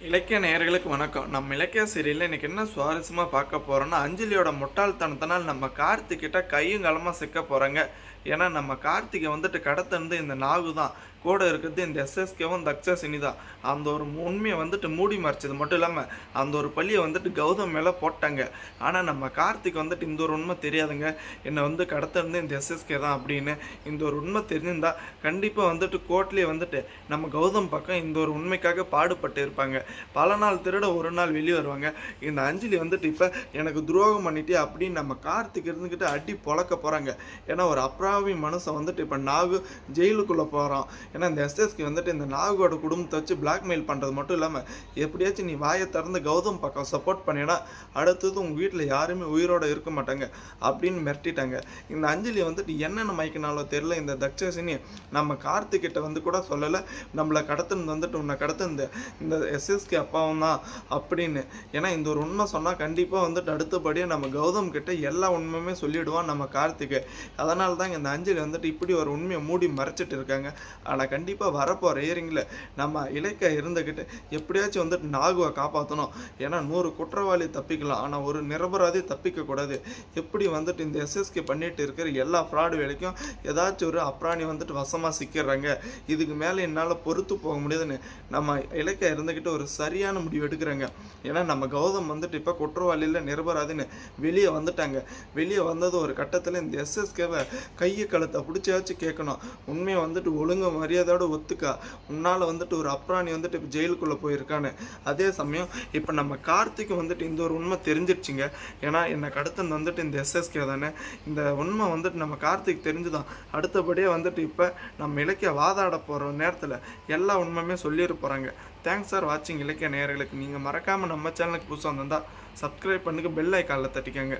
இலக்கிய நேயர்களுக்கு வணக்கம். நம்ம இலக்கிய சீரியலில் இன்னைக்கு என்ன சுவாரஸ்யமாக பார்க்க போகிறோம்னா அஞ்சலியோட முட்டாள்தனத்தினால் நம்ம கார்த்திக்கிட்ட கையும் களமாக சிக்க போகிறாங்க ஏன்னா நம்ம கார்த்திகை வந்துட்டு கடத்தினது இந்த நாகு தான் கூட இருக்கிறது இந்த எஸ்எஸ்கேவும் தக்ஷசினி தான் அந்த ஒரு உண்மையை வந்துட்டு மூடி மறைச்சது மட்டும் இல்லாமல் அந்த ஒரு பள்ளியை வந்துட்டு கௌதம் மேலே போட்டாங்க. ஆனால் நம்ம கார்த்திக் வந்துட்டு இந்த ஒரு உண்மை தெரியாதுங்க. என்னை வந்து கடத்திருந்து இந்த எஸ்எஸ்கே தான் அப்படின்னு இந்த ஒரு உண்மை தெரிஞ்சிருந்தா கண்டிப்பாக வந்துட்டு கோர்ட்லேயே வந்துட்டு நம்ம கௌதம் பக்கம் இந்த ஒரு உண்மைக்காக பாடுபட்டு இருப்பாங்க. பல நாள் திருட ஒரு நாள் வெளியே வருவாங்க. இந்த அஞ்சலி வந்துட்டு இப்போ எனக்கு துரோகம் பண்ணிட்டே அப்படின்னு நம்ம கார்த்திக் இருந்துக்கிட்டு அடி பொழக்க போகிறாங்க ஏன்னா ஒரு அப்ராவி மனுஷன் வந்துட்டு இப்போ நாகு ஜெயிலுக்குள்ளே போகிறான் ஏன்னா இந்த எஸ்எஸ்கே வந்துட்டு இந்த நாகோட குடும்பத்தை வச்சு பிளாக்மெயில் பண்ணுறது மட்டும் இல்லாமல் எப்படியாச்சும் நீ வாயை திறந்து கௌதம் பக்கம் சப்போர்ட் பண்ணினா அடுத்தது உங்கள் வீட்டில் யாருமே உயிரோட இருக்க மாட்டாங்க அப்படின்னு மிரட்டிட்டாங்க. இந்த அஞ்சலி வந்துட்டு என்னென்ன மயக்கினாலோ தெரியல இந்த தக்ஷசினி நம்ம கார்த்திகிட்ட வந்து கூட சொல்லலை நம்மளை கடத்துனது வந்துட்டு உன்னை கடத்துனது இந்த எஸ்எஸ்கே அப்பாவும் தான் அப்படின்னு. ஏன்னா இந்த ஒரு உண்மை சொன்னால் கண்டிப்பாக வந்துட்டு அடுத்தபடியாக நம்ம கௌதம் கிட்ட எல்லா உண்மையுமே சொல்லிடுவான் நம்ம கார்த்திகை. அதனால தான் இந்த அஞ்சலி வந்துட்டு இப்படி ஒரு உண்மையை மூடி மறைச்சிட்டு இருக்காங்க. ஆனால் கண்டிப்பாக வரப்போகிற இயரிங்கில் நம்ம இலக்க இருந்துக்கிட்டு எப்படியாச்சும் வந்துட்டு நாகுவை காப்பாற்றணும் ஏன்னா நூறு குற்றவாளி தப்பிக்கலாம். ஆனால் ஒரு நிரபராதி தப்பிக்கக்கூடாது எப்படி வந்துட்டு இந்த எஸ்எஸ்கே பண்ணிட்டு இருக்கிற எல்லா ஃப்ராடு வேலைக்கும் ஏதாச்சும் ஒரு அப்ராணி வந்துட்டு வசமாக சிக்கிடுறாங்க. இதுக்கு மேலே என்னால் பொறுத்து போக முடியாதுன்னு நம்ம இலக்க இருந்துக்கிட்டு ஒரு சரியான முடிவு எடுக்கிறாங்க. ஏன்னா நம்ம கௌதம் வந்துட்டு இப்போ குற்றவாளியில் நிரபராதின்னு வெளியே வந்துட்டாங்க. வெளியே வந்தது ஒரு கட்டத்தில் இந்த எஸ்எஸ்கேவை கையை கழுத்தை பிடிச்சாச்சும் கேட்கணும் உண்மையை வந்துட்டு ஒழுங்கு மரியாதையோடு ஒத்துக்கா. உன்னால் வந்துட்டு ஒரு அப்ராணி வந்துட்டு இப்போ ஜெயிலுக்குள்ளே போயிருக்கான்னு. அதே சமயம் இப்போ நம்ம கார்த்திக்கு வந்துட்டு இந்த ஒரு உண்மை தெரிஞ்சிருச்சுங்க. ஏன்னா என்னை கடத்தன் வந்துட்டு இந்த எஸ்எஸ்கே தானே. இந்த உண்மை வந்துட்டு நம்ம கார்த்திக் தெரிஞ்சுதான். அடுத்தபடியே வந்துட்டு இப்போ நம்ம இலக்கிய வாதாட போகிற நேரத்தில் எல்லா உண்மையுமே சொல்லிட்டு போகிறாங்க தேங்க்ஸ் சார் வாட்சிங் இலக்கிய நேர்களுக்கு நீங்கள் மறக்காமல் நம்ம சேனலுக்கு புதுசாக வந்திருந்தால் சப்ஸ்கிரைப் பண்ணுங்க பெல் ஐக்கானில் தட்டிக்கோங்க.